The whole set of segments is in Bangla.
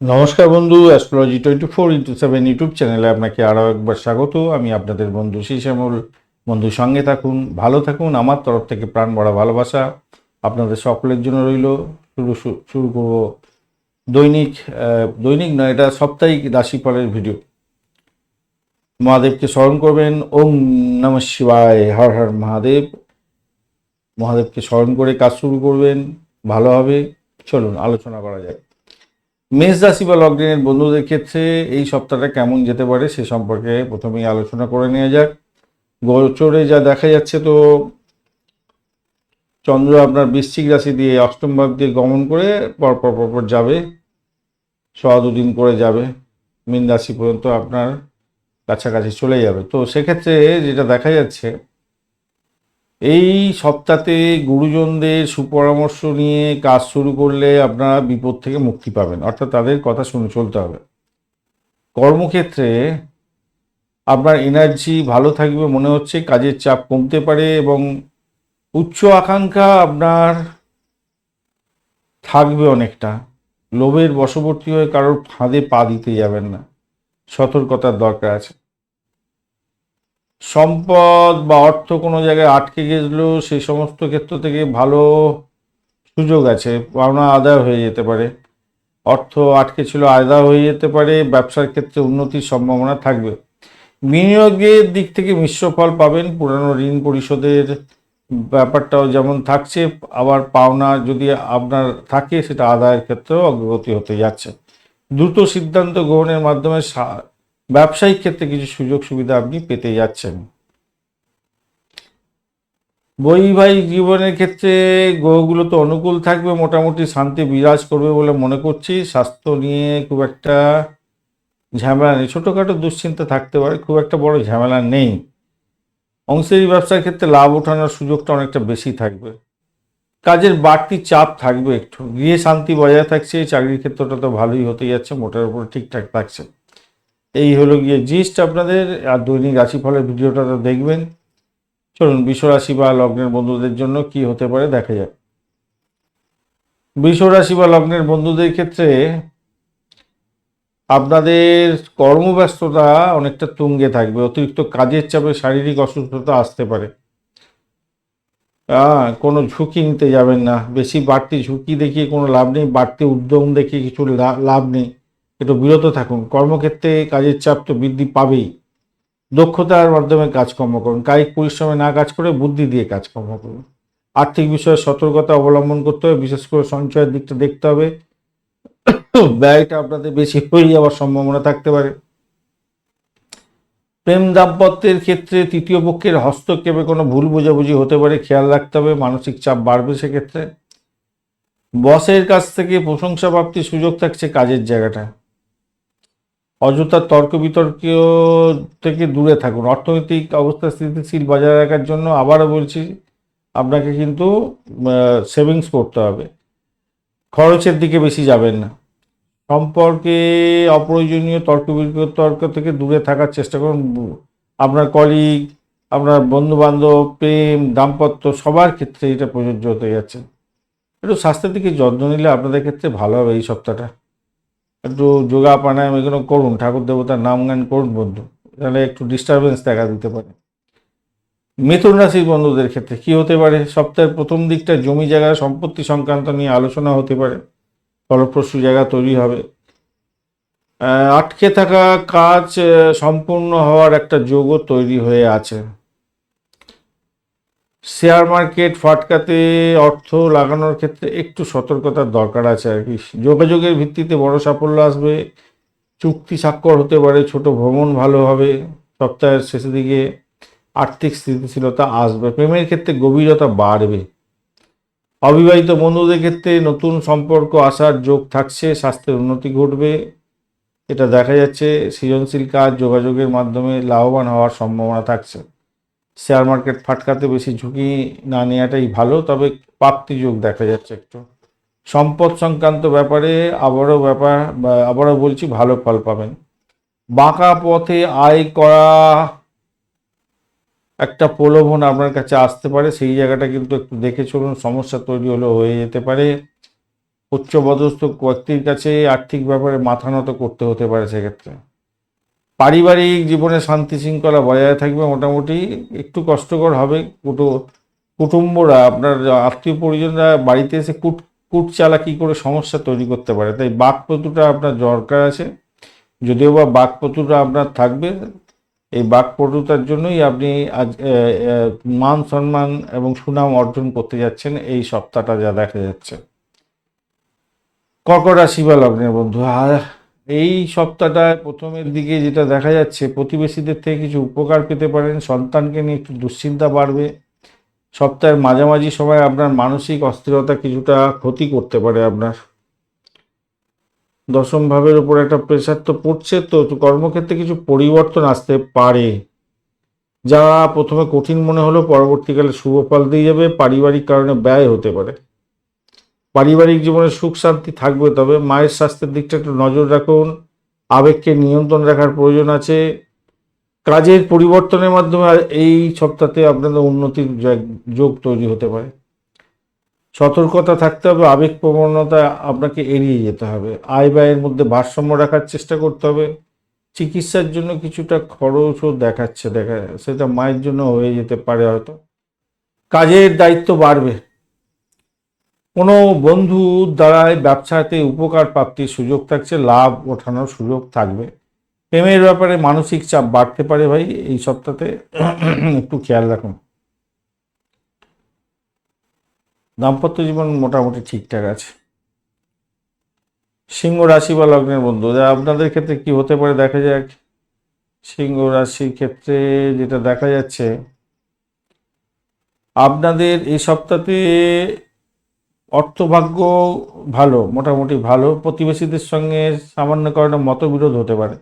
নমস্কার বন্ধু astrology twenty four into seven YouTube চ্যানেলে আপনাকে আরও একবার স্বাগত। আমি আপনাদের বন্ধু শ্যামল। বন্ধু সঙ্গে থাকুন, ভালো থাকুন, আমার তরফ থেকে প্রাণ ভরা ভালোবাসা আপনাদের সকলের জন্য রইল। শুরু শুরু করব দৈনিক দৈনিক নয়, এটা সাপ্তাহিক রাশিফলের ভিডিও মহাদেবকে স্মরণ করবেন, ওম নম শিবায়, হর হর মহাদেব। মহাদেবকে স্মরণ করে কাজ শুরু করবেন, ভালো হবে। চলুন, আলোচনা করা যায় মেষ রাশি বা লগ্নের বন্ধুদের ক্ষেত্রে এই সপ্তাহটা কেমন যেতে পারে সে সম্পর্কে প্রথমেই আলোচনা করে নেওয়া যাক। গোচরে যা দেখা যাচ্ছে তো চন্দ্র আপনার বৃশ্চিক রাশি দিয়ে অষ্টম ভাব দিয়ে গমন করে পরপর পরপর যাবে, সোয়া দুদিন করে যাবে, মীন রাশি পর্যন্ত আপনার কাছাকাছি চলে যাবে। তো সেক্ষেত্রে যেটা দেখা যাচ্ছে এই সপ্তাহে গুরুজনদের সুপরামর্শ নিয়ে কাজ শুরু করলে আপনারা বিপদ থেকে মুক্তি পাবেন। অর্থাৎ তাদের কথা শুনে চলতে হবে। কর্মক্ষেত্রে আপনার এনার্জি ভালো থাকবে মনে হচ্ছে, কাজের চাপ কমতে পারে এবং উচ্চ আকাঙ্ক্ষা আপনার থাকবে অনেকটা। লোভের বশবর্তী হয়ে কারোর ফাঁদে পা দিতে যাবেন না। সতর্কতার দরকার আছে। সম্পদ বা অর্থ কোনো জায়গায় আটকে গেছিল সেই সমস্ত ক্ষেত্র থেকে ভালো সুযোগ আছে পাওনা আদায় হয়ে যেতে পারে। অর্থ আটকে ছিল, আদায় হয়ে যেতে পারে, ব্যবসার ক্ষেত্রে উন্নতির সম্ভাবনা থাকবে। বিনিয়োগের দিক থেকে মিশ্র ফল পাবেন, পুরানো ঋণ পরিশোধের ব্যাপারটাও যেমন থাকছে, আবার পাওনা যদি আপনার থাকে, সেটা আদায়ের ক্ষেত্রেও অগ্রগতি হতে যাচ্ছে। দ্রুত সিদ্ধান্ত গ্রহণের মাধ্যমে ব্যবসায়িক ক্ষেত্রে কিছু সুযোগ সুবিধা আপনি পেতে যাচ্ছেন। বৈবাহিক জীবনের ক্ষেত্রে গ্রহগুলো তো অনুকূল থাকবে, মোটামুটি শান্তি বিরাজ করবে বলে মনে করছি। স্বাস্থ্য নিয়ে খুব একটা ঝামেলা নেই। ছোটোখাটো দুশ্চিন্তা থাকতে পারে, খুব একটা বড় ঝামেলা নেই। অংশেরই ব্যবসার ক্ষেত্রে লাভ ওঠানোর সুযোগটা অনেকটা বেশি থাকবে। কাজের বাড়তি চাপ থাকবে একটু। গৃহে শান্তি বজায় থাকছে, চাকরির ক্ষেত্রটা তো ভালোই হতে যাচ্ছে, মোটার উপর ঠিকঠাক থাকছে। এই হলো গিয়ে জিস্ট আপনাদের, আর দৈনিক রাশিফলের ভিডিওটা তো দেখবেন। চলুন বিশ্বরাশি বা লগ্নের বন্ধুদের জন্য কি হতে পারে দেখা যাক। বিশ্বরাশি বা লগ্নের বন্ধুদের ক্ষেত্রে আপনাদের কর্মব্যস্ততা অনেকটা তুঙ্গে থাকবে, অতিরিক্ত কাজের চাপে শারীরিক অসুস্থতা আসতে পারে। হ্যাঁ কোনো ঝুঁকি নিতে যাবেন না, বেশি বাড়তি ঝুঁকি দেখিয়ে কোনো লাভ নেই, বাড়তি উদ্যম দেখিয়ে কিছু লাভ নেই। একটু বিরত থাকুন। কর্মক্ষেত্রে কাজের চাপ তো বৃদ্ধি পাবেই। দক্ষতার মাধ্যমে কাজকর্ম করুন। কায়িক পরিশ্রমে না কাজ করে বুদ্ধি দিয়ে কাজকর্ম করুন। আর্থিক বিষয়ে সতর্কতা অবলম্বন করতে হবে। বিশেষ করে সঞ্চয়ের দিকটা দেখতে হবে। ব্যয়টা আপনাদের বেশি হয়ে যাওয়ার সম্ভাবনা থাকতে পারে। প্রেম দাম্পত্যের ক্ষেত্রে তৃতীয় পক্ষের হস্তক্ষেপে কোনো ভুল বোঝাবুঝি হতে পারে, খেয়াল রাখতে হবে। মানসিক চাপ বাড়বে সেক্ষেত্রে। বসের কাছ থেকে প্রশংসা প্রাপ্তির সুযোগ থাকছে কাজের জায়গাটা। অযথা তর্ক বিতর্ক থেকে দূরে থাকুন। অর্থনৈতিক অবস্থা স্থিতিশীল বজায় রাখার জন্য আবারও বলছি, আপনাকে কিন্তু সেভিংস করতে হবে। খরচের দিকে বেশি যাবেন না। সম্পর্কে অপ্রয়োজনীয় তর্ক বিতর্ক থেকে দূরে থাকার চেষ্টা করুন। আপনার কলিগ আপনার বন্ধু বান্ধব প্রেম, দাম্পত্য, সবার ক্ষেত্রে এটা প্রযোজ্য হতে যাচ্ছে। একটু স্বাস্থ্যের দিকে যত্ন নিলে আপনাদের ক্ষেত্রে ভালো হবে এই সপ্তাহটা। একটু যোগা প্রাণায়াম এগুলো করুন, ঠাকুর দেবতার নাম গান করুন বন্ধু, তাহলে একটু ডিস্টারবেন্স দেখা দিতে পারে। মিথুন রাশির বন্ধুদের ক্ষেত্রে কি হতে পারে? সপ্তাহের প্রথম দিকটা জমি জায়গা সম্পত্তি সংক্রান্ত নিয়ে আলোচনা হতে পারে, ফলপ্রসূ জায়গা তৈরি হবে। আটকে থাকা কাজ সম্পূর্ণ হওয়ার একটা যোগও তৈরি হয়ে আছে। শেয়ার মার্কেট ফাটকাতে অর্থ লাগানোর ক্ষেত্রে একটু সতর্কতার দরকার আছে আর কি। যোগাযোগের ভিত্তিতে বড় সাফল্য আসবে, চুক্তি স্বাক্ষর হতে পারে, ছোট ভ্রমণ ভালো হবে, সপ্তাহের শেষের দিকে আর্থিক স্থিতিশীলতা আসবে, প্রেমের ক্ষেত্রে গভীরতা বাড়বে। অবিবাহিত বন্ধুদের ক্ষেত্রে নতুন সম্পর্ক আসার যোগ থাকছে, স্বাস্থ্যের উন্নতি ঘটবে, এটা দেখা যাচ্ছে। সৃজনশীল কাজ যোগাযোগের মাধ্যমে লাভবান হওয়ার সম্ভাবনা থাকছে। শেয়ার মার্কেট ফাটকাতে বেশি ঝুঁকি না নেওয়াটাই ভালো, তবে প্রাপ্তি যোগ দেখা যাচ্ছে একটু। সম্পদ সংক্রান্ত ব্যাপারে আবারও ব্যাপার আবারও বলছি, ভালো ফল পাবেন। বাঁকা পথে আয় করা একটা প্রলোভন আপনার কাছে আসতে পারে, সেই জায়গাটা কিন্তু একটু দেখে চলুন, সমস্যা তৈরি হলেও হয়ে যেতে পারে। উচ্চপদস্থ ব্যক্তির কাছে আর্থিক ব্যাপারে মাথা নত করতে হতে পারে সেক্ষেত্রে। পারিবারিক জীবনে শান্তি শৃঙ্খলা বজায় থাকবে মোটামুটি, একটু কষ্টকর হবে। কুটু, কুটুম্বরা, আপনার আত্মীয় পরিজনরা বাড়িতে এসে কুট কুট চালাকি করে সমস্যা তৈরি করতে পারে। তাই বাকপটুটা আপনার দরকার আছে। যদিও বা বাকপটুটা আপনার থাকবে, এই বাকপটুতার জন্যই আপনি আজ মান সম্মান এবং সুনাম অর্জন করতে যাচ্ছেন এই সপ্তাহটা যা দেখা যাচ্ছে। কর্কট রাশি বা লগ্নের বন্ধু এই সপ্তাহটায় প্রথমের দিকে যেটা দেখা যাচ্ছে, প্রতিবেশীদের থেকে কিছু উপকার পেতে পারেন, সন্তানকে নিয়ে একটু দুশ্চিন্তা বাড়বে। সপ্তাহের মাঝামাঝি সময় আপনার মানসিক অস্থিরতা কিছুটা ক্ষতি করতে পারে আপনার। দশম ভাবের উপর একটা প্রেশার তো পড়ছে, তো কর্মক্ষেত্রে কিছু পরিবর্তন আসতে পারে, যা প্রথমে কঠিন মনে হলো পরবর্তীকালে শুভ ফল দিয়ে যাবে, পারিবারিক কারণে ব্যয় হতে পারে। পারিবারিক জীবনে সুখ, শান্তি থাকবে, তবে মায়ের স্বাস্থ্যের দিকটা একটু নজর রাখুন। আবেগকে নিয়ন্ত্রণ রাখার প্রয়োজন আছে। কাজের পরিবর্তনের মাধ্যমে এই সপ্তাহে আপনাদের উন্নতির যোগ তৈরি হতে পারে। সতর্কতা থাকতে হবে, আবেগ প্রবণতা আপনাকে এড়িয়ে যেতে হবে। আয় ব্যয়ের মধ্যে ভারসাম্য রাখার চেষ্টা করতে হবে। চিকিৎসার জন্য কিছুটা খরচও দেখাচ্ছে, দেখা, সেটা মায়ের জন্য হয়ে যেতে পারে হয়তো। কাজের দায়িত্ব বাড়বে। কোনো বন্ধুর দ্বারাই ব্যবসাতে উপকার প্রাপ্তির সুযোগ থাকছে, লাভ ওঠানোর সুযোগ থাকবে। প্রেমের ব্যাপারে মানসিক চাপ বাড়তে পারে ভাই, এই সপ্তাহে একটু খেয়াল রাখুন। দাম্পত্য জীবন মোটামুটি ঠিকঠাক আছে। সিংহ রাশি বা লগ্নের বন্ধু আপনাদের ক্ষেত্রে কি হতে পারে দেখা যাক। সিংহ রাশির ক্ষেত্রে যেটা দেখা যাচ্ছে, আপনাদের এই সপ্তাহে অর্থভাগ্য ভালো, মোটামুটি ভালো। প্রতিবেশীদের সঙ্গে সামান্য কারণে মতবিরোধ হতে পারে।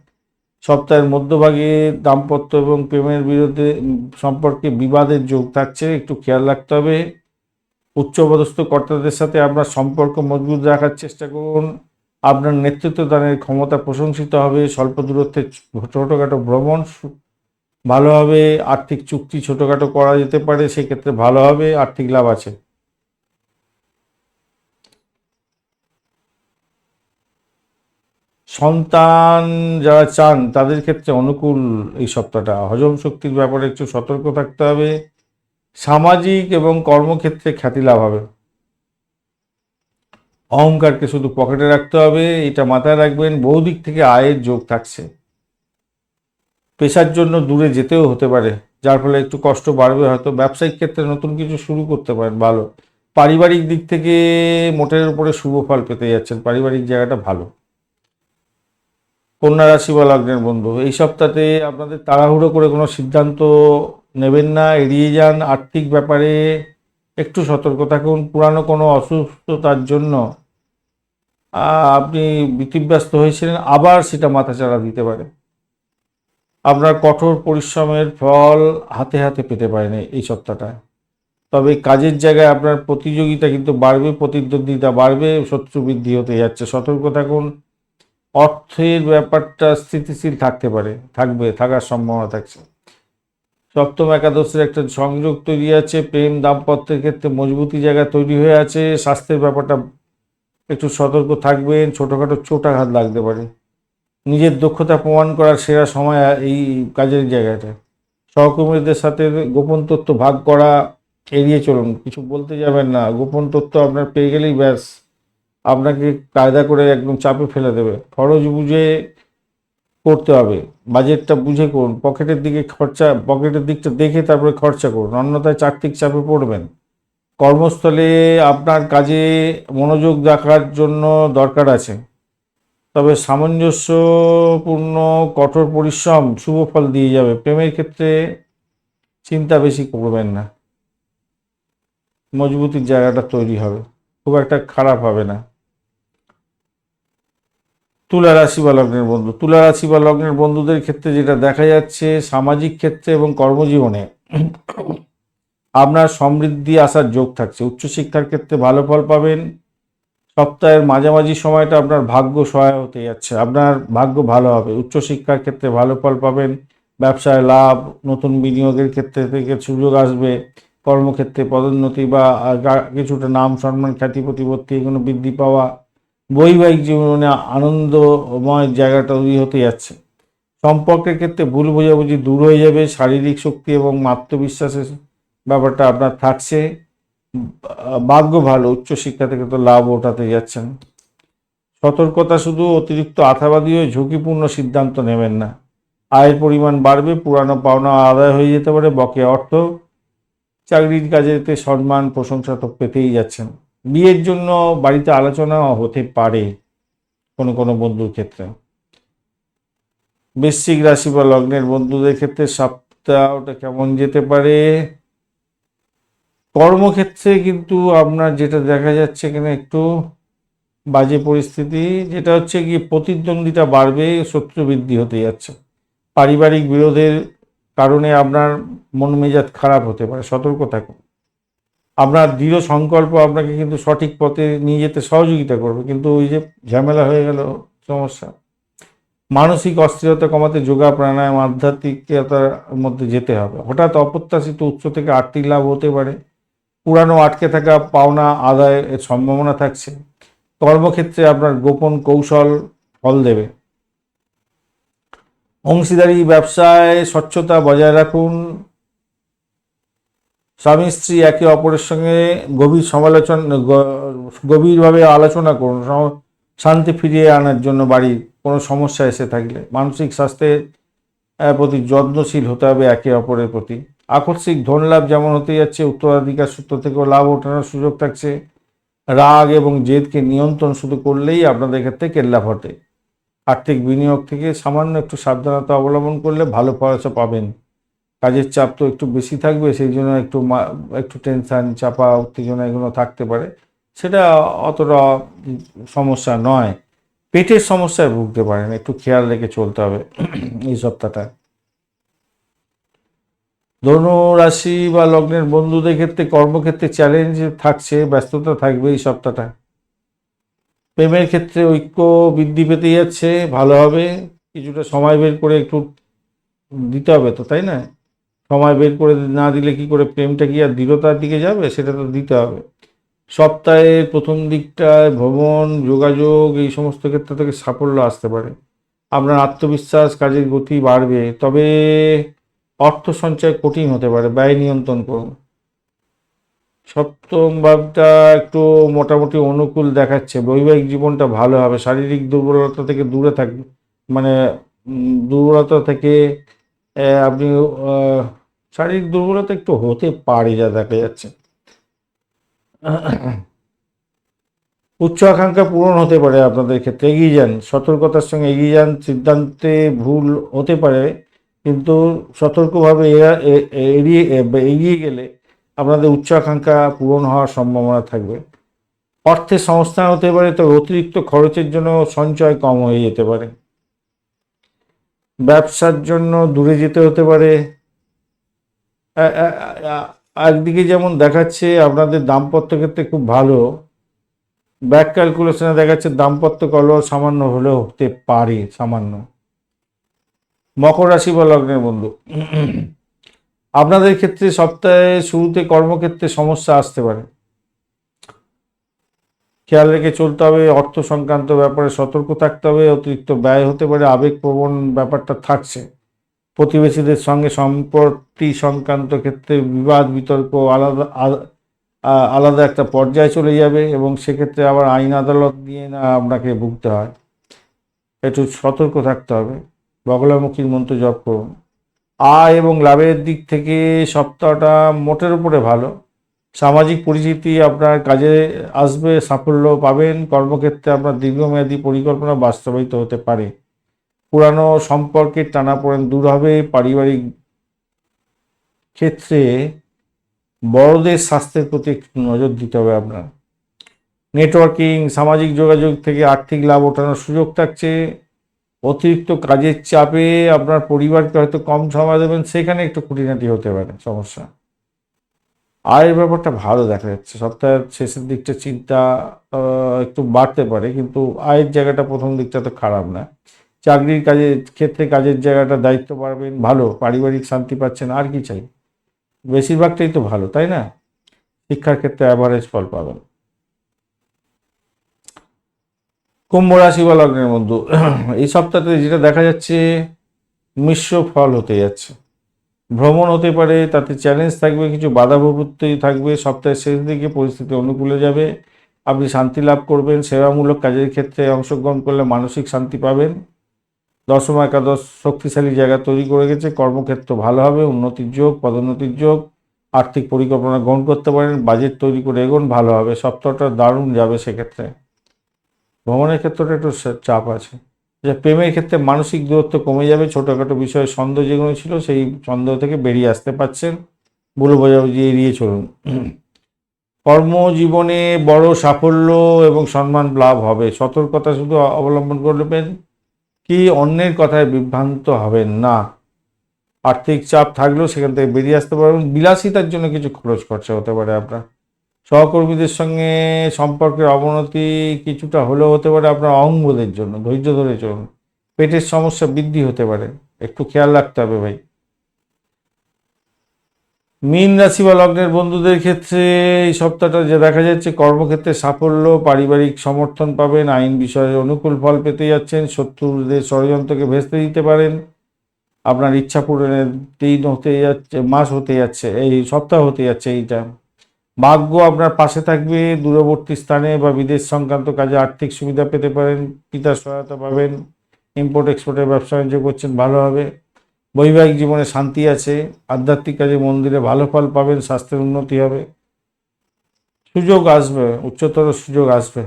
সপ্তাহের মধ্যভাগে দাম্পত্য এবং প্রেমের বিরুদ্ধে সম্পর্কে বিবাদের যোগ থাকছে, একটু খেয়াল রাখতে হবে। উচ্চপদস্থ কর্তাদের সাথে আপনার সম্পর্ক মজবুত রাখার চেষ্টা করুন। আপনার নেতৃত্ব দানের ক্ষমতা প্রশংসিত হবে, স্বল্প দূরত্বে ছোটোখাটো ভ্রমণ ভালো হবে, আর্থিক চুক্তি ছোটোখাটো করা যেতে পারে, সেক্ষেত্রে ভালো হবে, আর্থিক লাভ আছে। সন্তান যারা চান, তাদের ক্ষেত্রে অনুকূল এই সপ্তাহটা। হজম শক্তির ব্যাপারে একটু সতর্ক থাকতে হবে। সামাজিক এবং কর্মক্ষেত্রে খ্যাতি লাভ হবে। অহংকারকে শুধু পকেটে রাখতে হবে, এটা মাথায় রাখবেন, বহু দিক থেকে আয়ের যোগ থাকছে। পেশার জন্য দূরে যেতেও হতে পারে, যার ফলে একটু কষ্ট বাড়বে হয়তো। ব্যবসায়িক ক্ষেত্রে নতুন কিছু শুরু করতে পারেন, ভালো। পারিবারিক দিক থেকে মোটের উপরে শুভ ফল পেতে যাচ্ছেন, পারিবারিক জায়গাটা ভালো। কন্যা রাশি বা লগ্নের বন্ধু, এই সপ্তাহে আপনাদের তাড়াহুড়ো করে কোনো সিদ্ধান্ত নেবেন না, এড়িয়ে যান। আর্থিক ব্যাপারে একটু সতর্ক থাকুন। পুরানো কোনো অসুস্থতার জন্য আপনি বিতিব্যস্ত হয়েছিলেন, আবার সেটা মাথাচাড়া দিতে পারে। আপনার কঠোর পরিশ্রমের ফল হাতে হাতে পেতে পারেন এই- সপ্তাহটায় তবে কাজের জায়গায় আপনার প্রতিযোগিতা কিন্তু বাড়বে, প্রতিদ্বন্দ্বিতা বাড়বে, শত্রু বৃদ্ধি হতে যাচ্ছে। সতর্ক থাকুন। অর্থের ব্যাপারটা স্থিতিশীল থাকতে পারে, থাকবে, থাকার সম্ভাবনা থাকছে। সপ্তম একাদশের একটা সংযোগ তৈরি আছে, প্রেম দাম্পত্যের ক্ষেত্রে মজবুতি জায়গা তৈরি হয়ে আছে, স্বাস্থ্যের ব্যাপারটা একটু সতর্ক থাকবেন, ছোটোখাটো চোটাঘাত লাগতে পারে। নিজের দক্ষতা প্রমাণ করার সেরা সময় এই কাজের জায়গাটা। সহকর্মীদের সাথে গোপন তথ্য ভাগ করা, এড়িয়ে চলুন, কিছু বলতে যাবেন না, গোপন তথ্য আপনার পেয়ে গেলেই ব্যাস। আপনাকে কায়দা করে একদম চাপে ফেলে দেবে। খরচ বুঝে করতে হবে। বাজেটটা বুঝে করুন। পকেটের দিকে খরচা, পকেটের দিকটা দেখে তারপরে খরচা করুন। অন্যথায় চারটিক চাপে পড়বেন। কর্মস্থলে আপনার কাজে মনোযোগ রাখার জন্য দরকার আছে। তবে সামঞ্জস্যপূর্ণ, কঠোর পরিশ্রম শুভ ফল দিয়ে যাবে। প্রেমের ক্ষেত্রে চিন্তা বেশি করবেন না। মজবুতির জায়গাটা তৈরি হবে। খুব একটা খারাপ হবে না। তুলা রাশি বা লগ্নের বন্ধু। তুলা রাশি বা লগ্নের বন্ধুদের ক্ষেত্রে যেটা দেখা যাচ্ছে সামাজিক ক্ষেত্রে এবং কর্মজীবনে, আপনার সমৃদ্ধি আসার যোগ থাকছে। উচ্চশিক্ষার ক্ষেত্রে ভালো ফল পাবেন। সপ্তাহের মাঝামাঝি সময়টা আপনার ভাগ্য সহায় হতে যাচ্ছে। আপনার ভাগ্য ভালো হবে। উচ্চশিক্ষার ক্ষেত্রে ভালো ফল পাবেন। ব্যবসায় লাভ, নতুন বিনিয়োগের ক্ষেত্রে থেকে সুযোগ আসবে। কর্মক্ষেত্রে পদোন্নতি বা কিছুটা নাম সম্মান খ্যাতি প্রতিপত্তি এগুলো বৃদ্ধি পাওয়া বৈবাহিক জীবনে আনন্দময় জায়গাটা তৈরি হতে যাচ্ছে। সম্পর্কের ক্ষেত্রে ভুল বোঝাবুঝি দূর হয়ে যাবে, শারীরিক শক্তি এবং আত্মবিশ্বাসের ব্যাপারটা আপনার থাকছে। ভাগ্য ভালো উচ্চশিক্ষা থেকে তো লাভ ওঠাতে যাচ্ছেন। সতর্কতা শুধু অতিরিক্ত আথাবাদী হয়ে ঝুঁকিপূর্ণ সিদ্ধান্ত নেবেন না। আয়ের পরিমাণ বাড়বে, পুরানো পাওনা আদায় হয়ে যেতে পারে, বকেয়া অর্থ, চাকরির কাজেতে সম্মান, প্রশংসা তো পেতেই যাচ্ছেন। বিয়ের জন্য বাড়িতে আলোচনা হতে পারে কোনো কোনো বন্ধুর ক্ষেত্রে। বৃশ্চিক রাশি বা লগ্নের বন্ধুদের ক্ষেত্রে সপ্তাহটা কেমন যেতে পারে? কর্মক্ষেত্রে কিন্তু আপনার যেটা দেখা যাচ্ছে এখানে একটু বাজে পরিস্থিতি, যেটা হচ্ছে কি প্রতিদ্বন্দ্বিতা বাড়বে, শত্রু বৃদ্ধি হতে যাচ্ছে। পারিবারিক বিরোধের কারণে আপনার মন মেজাজ খারাপ হতে পারে, সতর্ক থাকুন। আপনার দৃঢ় সংকল্প আপনাকে কিন্তু সঠিক পথে নিয়ে যেতে সহযোগিতা করবে। কিন্তু ওই যে ঝামেলা হয়ে গেল, সমস্যা। মানসিক অস্থিরতা কমাতে যোগা প্রাণায়াম আধ্যাত্মিকতার মধ্যে যেতে হবে। হঠাৎ অপ্রত্যাশিত উৎস থেকে আর্থিক লাভ হতে পারে। পুরানো আটকে থাকা পাওনা আদায়ের সম্ভাবনা থাকছে। কর্মক্ষেত্রে আপনার গোপন কৌশল ফল দেবে। অংশীদারি, ব্যবসায় স্বচ্ছতা বজায় রাখুন। স্বামী স্ত্রী একে অপরের সঙ্গে গভীর সমালোচনা গভীরভাবে আলোচনা করুন। শান্তি ফিরিয়ে আনার জন্য বাড়ির কোনো সমস্যা এসে থাকলে মানসিক স্বাস্থ্যের প্রতি যত্নশীল হতে হবে একে অপরের প্রতি। আকস্মিক ধন লাভ যেমন হতে যাচ্ছে, উত্তরাধিকার সূত্র থেকেও লাভ ওঠানোর সুযোগ থাকছে। রাগ এবং জেদকে নিয়ন্ত্রণ শুধু করলেই আপনাদের ক্ষেত্রে কেল্লা ফটে আর্থিক বিনিয়োগ থেকে সামান্য একটু সাবধানতা অবলম্বন করলে ভালো ফলাফল পাবেন। কাজের চাপ তো একটু বেশি থাকবে, সেই জন্য একটু একটু টেনশন চাপা উত্তেজনা এগুলো থাকতে পারে। সেটা অতটা সমস্যা নয়। পেটের সমস্যায় ভুগতে পারেন, একটু খেয়াল রেখে চলতে হবে এই সপ্তাহটা। ধনু রাশি বা লগ্নের বন্ধুদের ক্ষেত্রে কর্মক্ষেত্রে চ্যালেঞ্জ থাকছে, ব্যস্ততা থাকবে এই সপ্তাহটা। প্রেমের ক্ষেত্রে ঐক্য বৃদ্ধি পেতে যাচ্ছে, ভালো হবে। কিছুটা সময় বের করে একটু দিতে হবে তো, তাই না? সময় বের করে না দিলে কি করে প্রেমটা কি আর দৃঢ়তার দিকে যাবে? সেটা তো দিতে হবে। সপ্তাহের প্রথম দিকটায় ভ্রমণ, যোগাযোগ, এই সমস্ত ক্ষেত্র থেকে সাফল্য আসতে পারে। আপনার আত্মবিশ্বাস, কাজের গতি বাড়বে। তবে অর্থ সঞ্চয় কঠিন হতে পারে। ব্যয় নিয়ন্ত্রণ করুন। সপ্তম ভাবটা একটু মোটামুটি অনুকূল দেখাচ্ছে। বৈবাহিক জীবনটা ভালো হবে। শারীরিক দুর্বলতা থেকে দূরে থাকবে মানে দুর্বলতা থেকে আপনি শারীরিক দুর্বলতা একটু হতে পারে যা দেখা যাচ্ছে। উচ্চ আকাঙ্ক্ষা পূরণ হতে পারে আপনাদের ক্ষেত্রে। এগিয়ে যান, সতর্কতার সঙ্গে এগিয়ে যান, সিদ্ধান্তে ভুল হতে পারে, কিন্তু সতর্কভাবে এড়িয়ে এগিয়ে গেলে আপনাদের উচ্চ আকাঙ্ক্ষা পূরণ হওয়ার সম্ভাবনা থাকবে। অর্থের সংস্থান হতে পারে, তবে অতিরিক্ত খরচের জন্য সঞ্চয় কম হয়ে যেতে পারে। ব্যবসার জন্য দূরে যেতে হতে পারে। একদিকে যেমন দেখাচ্ছে আপনাদের দাম্পত্য ক্ষেত্রে খুব ভালো ব্যাক ক্যালকুলেশনে দেখাচ্ছে দাম্পত্য কলহ সামান্য হলেও হতে পারে, সামান্য। মকর রাশি বা লগ্নের বন্ধু। আপনাদের ক্ষেত্রে সপ্তাহে শুরুতে কর্মক্ষেত্রে সমস্যা আসতে পারে। খেয়াল রেখে চলতে হবে, অর্থ সংক্রান্ত ব্যাপারে সতর্ক থাকতে হবে, অতিরিক্ত ব্যয় হতে পারে, আবেগপ্রবণ ব্যাপারটা থাকছে। প্রতিবেশীদের সঙ্গে সম্পত্তি সংক্রান্ত ক্ষেত্রে বিবাদ, বিতর্ক আলাদা আলাদা একটা পর্যায়ে চলে যাবে এবং সেক্ষেত্রে আবার আইন আদালত নিয়ে না আপনাকে ভুগতে হয়। একটু সতর্ক থাকতে হবে। বগলামুখীর মন্ত্র জপ করুন। আয় এবং লাভের দিক থেকে সপ্তাহটা মোটের উপরে ভালো। সামাজিক পরিচিতি আপনার কাজে আসবে, সাফল্য পাবেন, কর্মক্ষেত্রে আপনার দীর্ঘমেয়াদী পরিকল্পনা বাস্তবায়িত হতে পারে। পুরানো সম্পর্কের টানাপোড়েন দূর হবে, পারিবারিক ক্ষেত্রে বড়দের স্বাস্থ্যের প্রতি একটু নজর দিতে হবে আপনার। নেটওয়ার্কিং, সামাজিক যোগাযোগ থেকে আর্থিক লাভ ওঠানোর সুযোগ থাকছে। অতিরিক্ত কাজের চাপে আপনার পরিবারকে হয়তো কম সময় দেবেন, সেখানে একটু খুঁটিনাটি হতে পারে, সমস্যা। আয়ের ব্যাপারটা ভালো দেখা যাচ্ছে। সপ্তাহের শেষের দিকটা চিন্তা একটু বাড়তে পারে, কিন্তু আয়ের জায়গাটা প্রথম দিকটা তো খারাপ না। চাকরির কাজের ক্ষেত্রে কাজের জায়গাটা দায়িত্ব পারবেন, ভালো, পারিবারিক শান্তি পাচ্ছেন, আর কি চাই? বেশিরভাগটাই তো ভালো, তাই না? শিক্ষার ক্ষেত্রে অ্যাভারেজ ফল পাবেন। কুম্ভ রাশি বা লগ্নের মধ্যে এই সপ্তাহতে যেটা দেখা যাচ্ছে, মিশ্র ফল হতে যাচ্ছে। ভ্রমণ হতে পারে, তাতে চ্যালেঞ্জ থাকবে, কিছু বাধা বিপত্তি থাকবে, সপ্তাহের শেষ দিকে পরিস্থিতি অনুকূলে যাবে। আপনি শান্তি লাভ করবেন, সেবামূলক কাজের ক্ষেত্রে অংশগ্রহণ করলে মানসিক শান্তি পাবেন। দশম, একাদশ শক্তিশালী জায়গা তৈরি করে গেছে কর্মক্ষেত্র ভালো হবে, উন্নতির যোগ, পদোন্নতির যোগ, আর্থিক পরিকল্পনা গ্রহণ করতে পারেন বাজেট তৈরি করে এগোন, ভালো হবে, সপ্তাহটা দারুণ যাবে সেক্ষেত্রে। ভ্রমণের ক্ষেত্রটা একটু চাপ আছে। যে প্রেমের ক্ষেত্রে মানসিক দূরত্ব কমে যাবে, ছোটোখাটো বিষয়ে সন্দেহ যেগুলো ছিল সেই সন্দেহ থেকে বেরিয়ে আসতে পারছেন। ভুল বোঝাবুঝি এড়িয়ে চলুন। কর্মজীবনে বড় সাফল্য এবং সম্মান লাভ হবে। সতর্কতা শুধু অবলম্বন করবেন কি অন্যের কথায় বিভ্রান্ত হবেন না। আর্থিক চাপ থাকলেও সেখান থেকে বেরিয়ে আসতে পারবেন। বিলাসিতার জন্য কিছু খরচ খরচা হতে পারে আপনার। সহকর্মীদের সঙ্গে সম্পর্কের অবনতি কিছুটা হলেও হতে পারে আপনার অঙ্গদের জন্য, ধৈর্য ধরে চলুন। পেটের সমস্যা বৃদ্ধি হতে পারে, একটু খেয়াল রাখতে হবে ভাই। মীন রাশি বা লগ্নের বন্ধুদের ক্ষেত্রে এই সপ্তাহটা যে দেখা যাচ্ছে, কর্মক্ষেত্রে সাফল্য, পারিবারিক সমর্থন পাবেন, আইন বিষয়ে অনুকূল ফল পেতে যাচ্ছেন, শত্রুদের ষড়যন্ত্রকে ভেস্তে দিতে পারেন। আপনার ইচ্ছা পূরণের দিন হতে যাচ্ছে, মাস হতে যাচ্ছে, এই সপ্তাহ হতে যাচ্ছে এইটা। ভাগ্য আপনার পাশে থাকবে, দূরবর্তী স্থানে বা বিদেশ সংক্রান্ত কাজে আর্থিক সুবিধা পেতে পারেন পিতার সহায়তা পাবেন ইম্পোর্ট এক্সপোর্টের ব্যবসা বাণিজ্য করছেন, ভালো হবে। বৈবাহিক জীবনে শান্তি আছে, আধ্যাত্মিক কাজে মন্দিরে ভালো ফল পাবেন, স্বাস্থ্যের উন্নতি হবে। সুযোগ আসবে, উচ্চতর সুযোগ আসবে।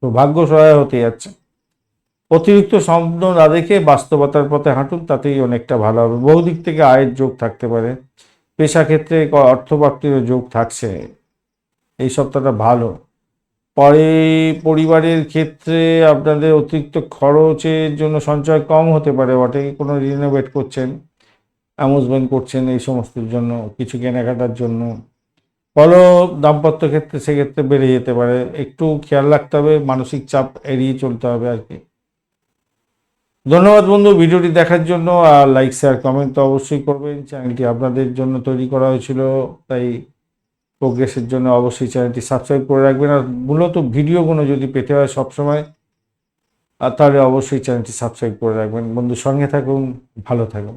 তো ভাগ্য সহায় হতে যাচ্ছে। অতিরিক্ত স্বপ্ন না দেখে বাস্তবতার পথে হাঁটুন, তাতেই অনেকটা ভালো হবে। বহু দিক থেকে আয়ের যোগ থাকতে পারে। পেশা ক্ষেত্রে অর্থপ্রাপ্তিরও যোগ থাকছে। এই সপ্তাহটা ভালো। পরে পরিবারের ক্ষেত্রে আপনাদের অতিরিক্ত খরচের জন্য সঞ্চয় কম হতে পারে। বটে কোনো রিনোভেট করছেন অ্যামুজমেন্ট করছেন এই সমস্তের জন্য, কিছু কেনাকাটার জন্য। ফলো দাম্পত্য ক্ষেত্রে সেক্ষেত্রে বেড়ে যেতে পারে। একটু খেয়াল রাখতে হবে, মানসিক চাপ এড়িয়ে চলতে হবে আর কি। ধন্যবাদ বন্ধু, ভিডিওটি দেখার জন্য আর লাইক শেয়ার কমেন্ট তো অবশ্যই করবেন। চ্যানেলটি আপনাদের জন্য তৈরি করা হয়েছিল, তাই প্রোগ্রেসের জন্য অবশ্যই চ্যানেলটি সাবস্ক্রাইব করে রাখবেন। আর মূলত ভিডিওগুলো যদি পেতে হয় সবসময়, আর তাহলে অবশ্যই চ্যানেলটি সাবস্ক্রাইব করে রাখবেন। বন্ধু, সঙ্গে থাকুন, ভালো থাকুন।